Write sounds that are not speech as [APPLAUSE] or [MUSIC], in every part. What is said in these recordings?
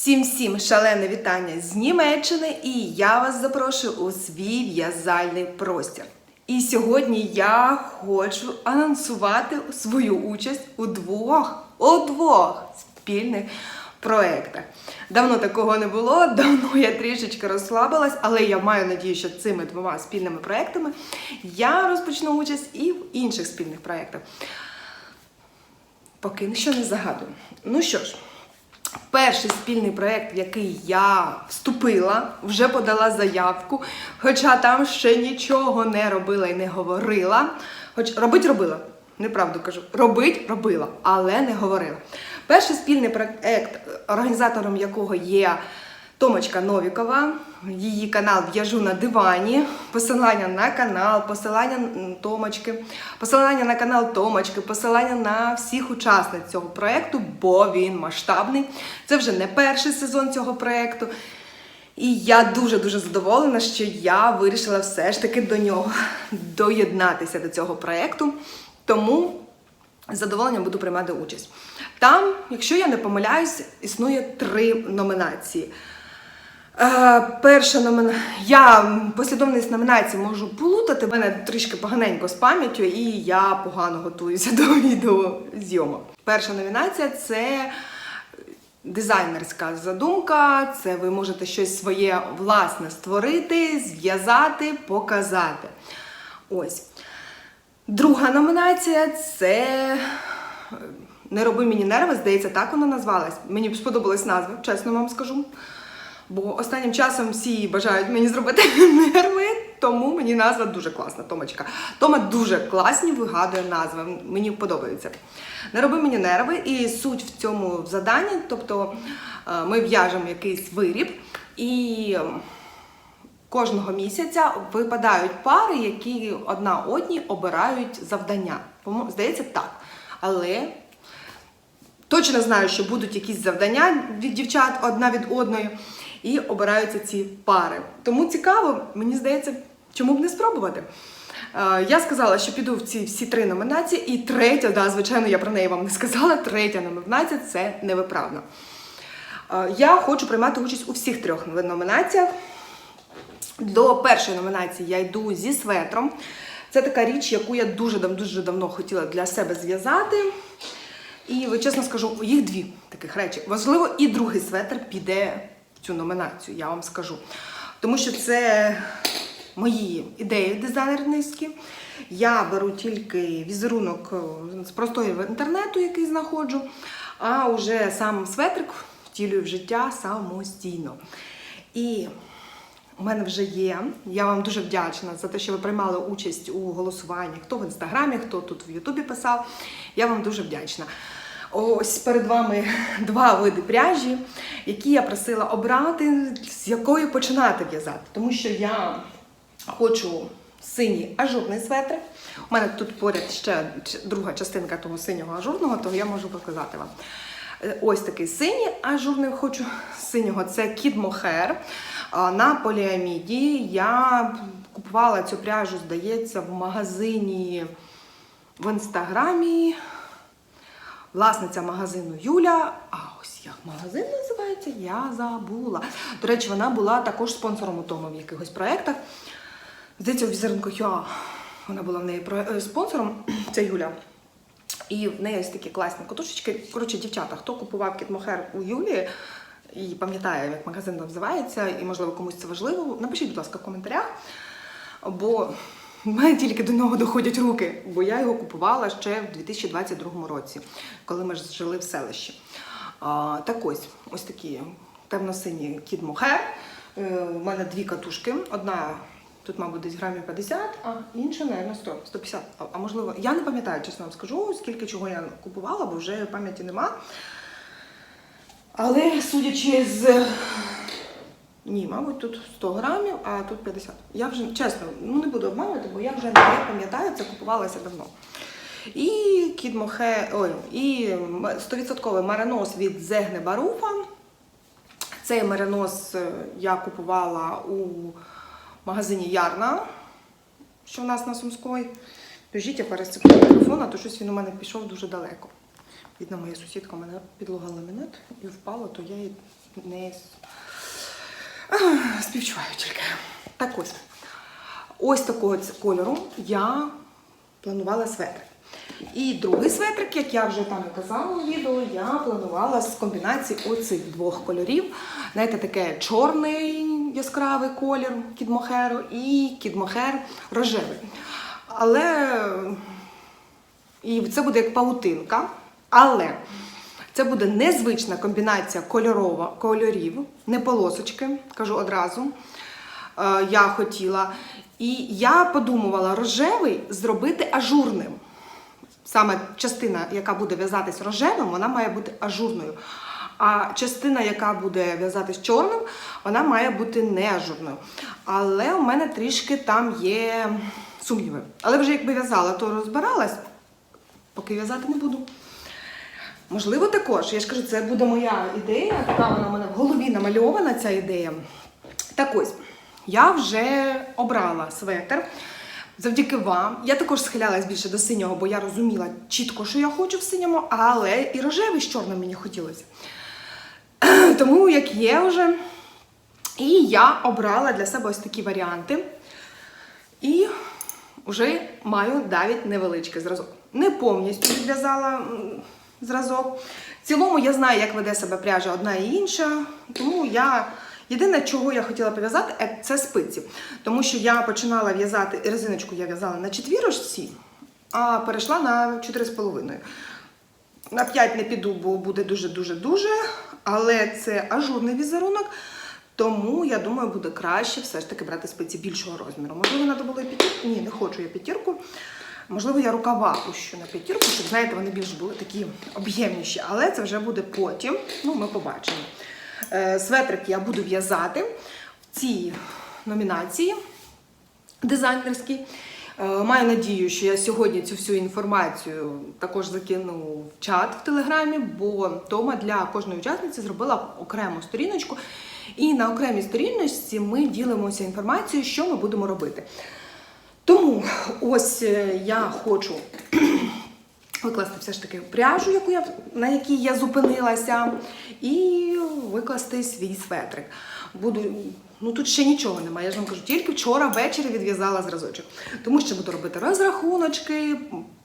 Всім всім шалене вітання з Німеччини, і я вас запрошую у свій в'язальний простір. І сьогодні я хочу анонсувати свою участь у двох, у двох спільних проєктах. Давно такого не було, [LAUGHS] давно я трішечки розслабилась, але я маю надію, що цими двома спільними проєктами я розпочну участь і в інших спільних проєктах. Поки що не загадую. Ну що ж, перший спільний проєкт, в який я вступила, вже подала заявку, хоча там ще нічого не робила і не говорила. Хоч робить робила, неправду кажу, робить робила, але не говорила. Перший спільний проєкт, організатором якого є Томочка Новікова, її канал В'яжу на дивані, посилання на канал, посилання Томочки, посилання на канал Томочки, посилання на всіх учасниць цього проєкту, бо він масштабний. Це вже не перший сезон цього проєкту. І я дуже-дуже задоволена, що я вирішила все ж таки до нього доєднатися до цього проєкту. Тому з задоволенням буду приймати участь. Там, якщо я не помиляюсь, існує три номінації. Е, перша номінація. Я послідовність номінацій можу плутати. В мене трішки поганенько з пам'яттю, і я погано готуюся [LAUGHS] до відеозйомок. Перша номінація це дизайнерська задумка. Це ви можете щось своє власне створити, зв'язати, показати. Ось. Друга номінація це Не роби мені нерви, здається, так вона назвалась. Мені сподобалась назва, чесно вам скажу. Бо останнім часом всі бажають мені зробити [LAUGHS] нерви, тому мені назва дуже класна, Томочка. Тома дуже класні вигадує назви, мені подобається. Не роби мені нерви, і суть в цьому заданні, тобто е, ми в'яжемо якийсь виріб і. ем, Кожного місяця випадають пари, які одна одній обирають завдання. Здається, так. Але точно знаю, що будуть якісь завдання від дівчат одна від одної, і обираються ці пари. Тому цікаво, мені здається, чому б не спробувати. Е, Я сказала, що піду в ці всі три номінації, і третя, да, звичайно, я про неї вам не сказала. Третя номінація це невиправно. Е, Я хочу приймати участь у всіх трьох номінаціях. До першої номінації я йду зі светром. Це така річ, яку я дуже дуже давно хотіла для себе зв'язати. І чесно скажу, їх дві таких речі. Важливо, і другий светр піде цю номінацію, я вам скажу. Тому що це мої ідеї дизайнерські. Я беру тільки візерунок е, з простої інтернету, який знаходжу, а вже сам светрик втілюю в життя самостійно. І у мене вже є. Я вам дуже вдячна за те, що ви приймали участь у голосуванні. Хто в інстаграмі, хто тут в Ютубі писав. Я вам дуже вдячна. Ось перед вами [LAUGHS] два види пряжі, які я просила обрати, з якої починати в'язати. Тому що я хочу синій ажурний светр. У мене тут поряд ще друга частинка того синього ажурного, то я можу показати вам. Е, Ось такий синій ажурний хочу синього. Це Kid Mohair на поліаміді. Я купувала цю пряжу, здається, в магазині в інстаграмі. Власниця магазину Юля. А ось як магазин називається, я забула. До речі, вона була також спонсором у тому в якихось проєктах. Здається, у візерунку Юа вона була в неї е, спонсором. [CLEARS THROAT] Це Юля. І в неї ось такі класні котушечки. Коротше, дівчата, хто купував кітмохер у Юлі і пам'ятає, як магазин називається, і можливо комусь це важливо, напишіть, будь ласка, в коментарях. Бо в мене тільки до нього доходять руки, бо я його купувала ще в 2022 році, коли ми ж жили в селищі. А, так ось, ось такі темно-сині кіт мохер. У мене дві катушки. Одна тут, мабуть, десь грамів 50, а інша, мабуть, 100, 150. А, а можливо, я не пам'ятаю, чесно вам скажу, скільки чого я купувала, бо вже пам'яті нема. Але судячи з. Ні, мабуть, тут 100 грамів, а тут 50. Я вже чесно, ну не буду обманювати, бо я вже не пам'ятаю, це купувалася давно. І кіт мохе, ой, і 100% маринос від Зегне Баруфа. Цей маринос е, я купувала у магазині Ярна, що в нас на Сумської. Біжіть, я пересипаю телефон, а то щось він у мене пішов дуже далеко. Видно, моя сусідка мене підлога ламінат і впала, то я її не співчуваю тільки. Так ось. Ось такого кольору я планувала светрик. І другий светрик, як я вже там і казала у відео, я планувала з комбінації оцих двох кольорів. Знаєте, таке чорний яскравий колір кідмохеру і кідмохер рожевий. Але і це буде як паутинка. Але це буде незвична комбінація кольорова, кольорів, не полосочки, кажу одразу. Е, Я хотіла. І я подумувала рожевий зробити ажурним. Саме частина, яка буде в'язатись рожевим, вона має бути ажурною. А частина, яка буде в'язатись чорним, вона має бути не ажурною. Але у мене трішки там є сумніви. Але вже якби в'язала, то розбиралась, поки в'язати не буду. Можливо, також. Я ж кажу, це буде моя ідея, така вона в мене в голові намальована ця ідея. Так ось, я вже обрала светр. Завдяки вам. Я також схилялась більше до синього, бо я розуміла чітко, що я хочу в синьому, але і рожевий з чорним мені хотілося. [CLEARS THROAT] Тому як є вже. І я обрала для себе ось такі варіанти. І вже маю навіть невеличкий зразок. Не повністю відв'язала зразок. В цілому я знаю, як веде себе пряжа одна і інша. Тому я єдине, чого я хотіла пов'язати, е, це спиці. Тому що я починала в'язати резиночку, я в'язала на четвірочці, а перейшла на 4,5. На 5 не піду, бо буде дуже-дуже-дуже. Але це ажурний візерунок. Тому я думаю, буде краще все ж таки брати спиці більшого розміру. Можливо, треба було і п'ятірку. Ні, не хочу я п'ятірку. Можливо, я рукава пущу на п'ятірку, щоб знаєте, вони більш були такі об'ємніші. Але це вже буде потім. Ну, ми побачимо. Е, Светрик я буду в'язати в цій номінації дизайнерській. Е, Маю надію, що я сьогодні цю всю інформацію також закину в чат в телеграмі, бо Тома для кожної учасниці зробила окрему сторіночку. І на окремій сторіночці ми ділимося інформацією, що ми будемо робити. Тому ось е, я хочу [CLEARS THROAT] викласти все ж таки пряжу, яку я, на якій я зупинилася, і викласти свій светрик. Буду, ну тут ще нічого немає, я ж вам кажу, тільки вчора ввечері відв'язала зразочок. Тому що буду робити розрахуночки,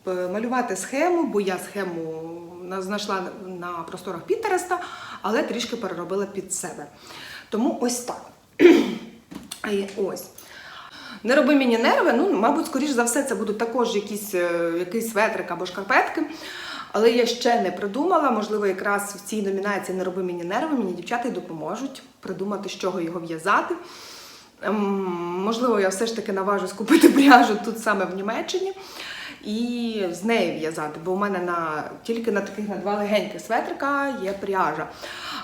малювати схему, бо я схему знайшла на просторах Пінтереста, але трішки переробила під себе. Тому ось так. [CLEARS THROAT] Ось. Не роби мені нерви, ну, мабуть, скоріш за все, це будуть також якісь, е, якийсь светрик або шкарпетки. Але я ще не придумала. Можливо, якраз в цій номінації не роби мені нерви, мені дівчата й допоможуть придумати, з чого його в'язати. Ем, Можливо, я все ж таки наважусь купити [LAUGHS] пряжу тут саме в Німеччині і з нею в'язати, бо у мене на тільки на таких на два легеньких светрика є пряжа.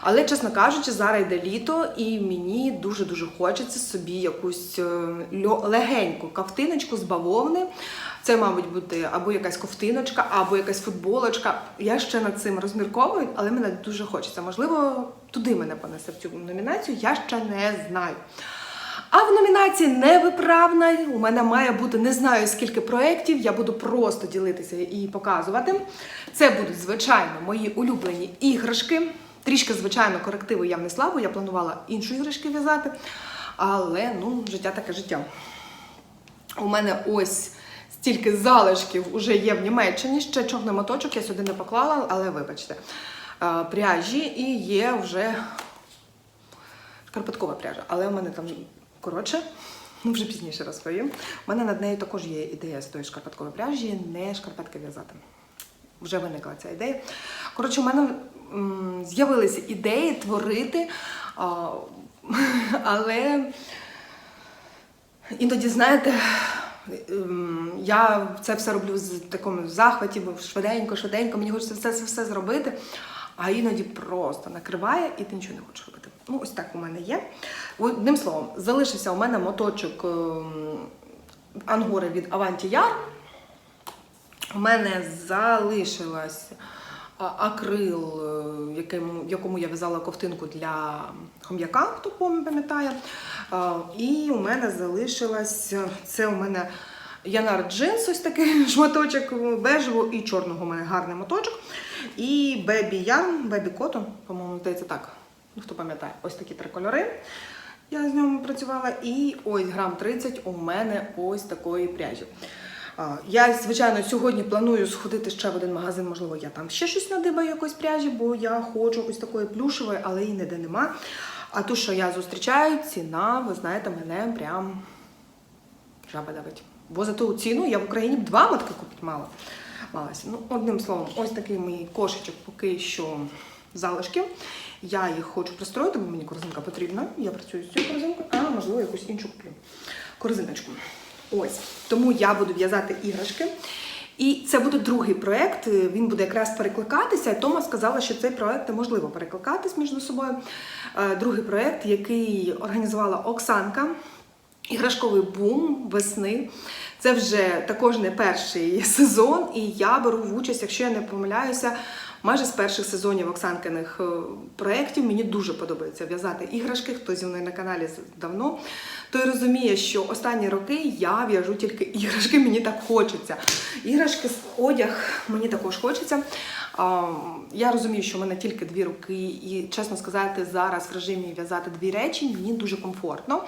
Але, чесно кажучи, зараз йде літо, і мені дуже-дуже хочеться собі якусь е, легеньку ковтиночку з бавовни. Це, мабуть, буде або якась ковтиночка, або якась футболочка. Я ще над цим розмірковую, але мене дуже хочеться. Можливо, туди мене понесе в цю номінацію, я ще не знаю. А в номінації невиправна у мене має бути не знаю скільки проєктів. Я буду просто ділитися і показувати. Це будуть, звичайно, мої улюблені іграшки. Трішки, звичайно, корективи я внесла, бо я планувала інші іграшки в'язати. Але ну, життя таке життя. У мене ось стільки залишків вже є в Німеччині. Ще чорний моточок я сюди не поклала, але вибачте. Е, Пряжі і є вже шкарпеткова пряжа, але у мене там коротше, ну вже пізніше розповім. У мене над нею також є ідея з тої шкарпеткової пряжі, не шкарпетки в'язати. Вже виникла ця ідея. Коротше, у мене з'явилися ідеї творити, а, [LAUGHS] але іноді, знаєте, ем, я це все роблю з такому захваті, бо швиденько, швиденько, мені хочеться все, все, все зробити, а іноді просто накриває і ти нічого не хочеш робити. Ну, ось так у мене є. Одним словом, залишився у мене моточок ем, ангори від Yar. У мене залишилась акрил, е, в якому я в'язала ковтинку для хом'яка, хто пам'ятає. І у мене залишилась, це у мене Янар джинс, ось такий [LAUGHS] шматочок бежевого і чорного у мене гарний моточок. І Бебі Ян, Бебі Котон, по-моєму, здається так. Ну, хто пам'ятає, ось такі три кольори. Я з ньому працювала. І ось грам 30 у мене ось такої пряжі. Я, звичайно, сьогодні планую сходити ще в один магазин, можливо, я там ще щось надибаю якоїсь пряжі, бо я хочу ось такої плюшевої, але її ніде нема. А ту, що я зустрічаю, ціна, ви знаєте, мене прям жаба давить. Бо за ту ціну я в Україні б два мотки купити мала. малася. Ну, одним словом, ось такий мій кошечок поки що залишки. Я їх хочу пристроїти, бо мені корзинка потрібна. Я працюю з цією корзинкою, а можливо якусь іншу куплю. Корзиночку. Ось. Тому я буду в'язати іграшки. І це буде другий проєкт, він буде якраз перекликатися. Тома сказала, що цей проєкт неможливо перекликатись між собою. Е, Другий проєкт, який організувала Оксанка, іграшковий бум весни. Це вже також не перший [LAUGHS] сезон, і я беру в участь, якщо я не помиляюся, майже з перших сезонів Оксанкиних е, проєктів. Мені дуже подобається в'язати іграшки. Хто зі мною на каналі давно, той розуміє, що останні роки я в'яжу тільки [LAUGHS] іграшки, мені так хочеться. Іграшки, одяг мені також хочеться. Я розумію, що в мене тільки дві руки, і чесно сказати, зараз в режимі в'язати дві речі мені дуже комфортно.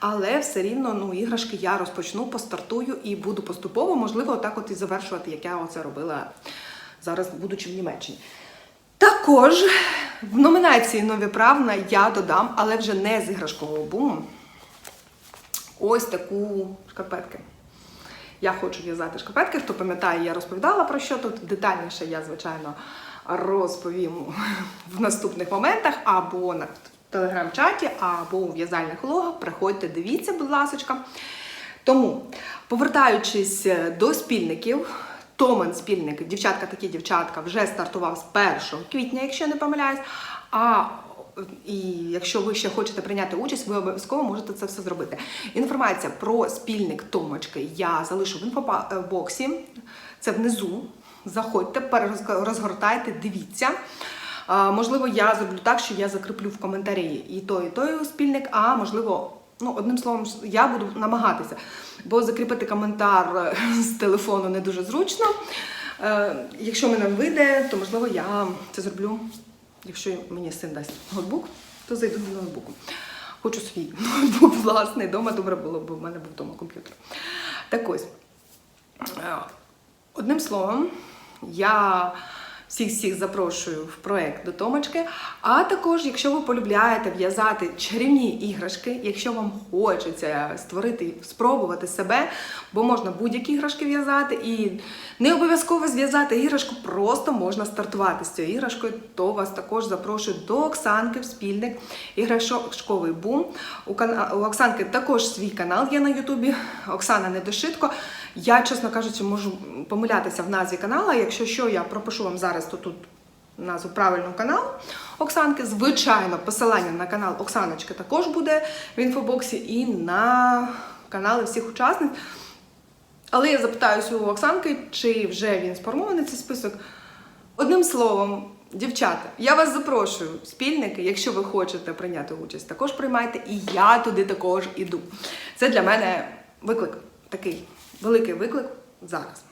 Але все рівно ну, іграшки я розпочну, постартую і буду поступово, можливо, отак от і завершувати, як я оце робила зараз, будучи в Німеччині. Також в номінації Нові правна я додам, але вже не з іграшкового буму. Ось таку шкарпетки. Я хочу в'язати шкарпетки. Хто пам'ятає, я розповідала про що тут. Детальніше я, звичайно, розповім в наступних моментах або на телеграм-чаті, або у в'язальних влогах. Приходьте, дивіться, будь ласка. Тому, повертаючись до спільників, Томен спільник, дівчатка такі дівчатка, вже стартував з 1 квітня, якщо я не помиляюсь. А і якщо ви ще хочете прийняти участь, ви обов'язково можете це все зробити. Інформація про спільник Томочки я залишу в інфобоксі. Це внизу. Заходьте, розгортайте, дивіться. Можливо, я зроблю так, що я закріплю в коментарі і той, і той спільник, а можливо, ну, одним словом, я буду намагатися. Бо закріпити коментар е, [LAUGHS] з телефону не дуже зручно. Е, Якщо мене вийде, то можливо я це зроблю. Якщо мені син дасть ноутбук, то зайду до ноутбуку. Хочу свій [LAUGHS] ноутбук власний. Дома добре було, бо в мене був вдома комп'ютер. Так ось. Е, Одним словом, я всіх всіх запрошую в проект до Томочки. А також, якщо ви полюбляєте в'язати чарівні іграшки, якщо вам хочеться створити, спробувати себе, бо можна будь-які іграшки в'язати, і не обов'язково зв'язати іграшку, просто можна стартувати з цією іграшкою, то вас також запрошую до Оксанки в спільник іграшковий бум. У, Оксанки також свій канал є на Ютубі. Оксана Недошитко. Я, чесно кажучи, можу помилятися в назві каналу. Якщо що, я пропишу вам зараз то тут назву правильного каналу Оксанки. Звичайно, посилання на канал Оксаночки також буде в інфобоксі і на канали всіх учасниць. Але я запитаюся у Оксанки, чи вже він сформований цей список. Одним словом, дівчата, я вас запрошую спільники, якщо ви хочете прийняти участь, також приймайте, і я туди також іду. Це для мене виклик, такий великий виклик зараз.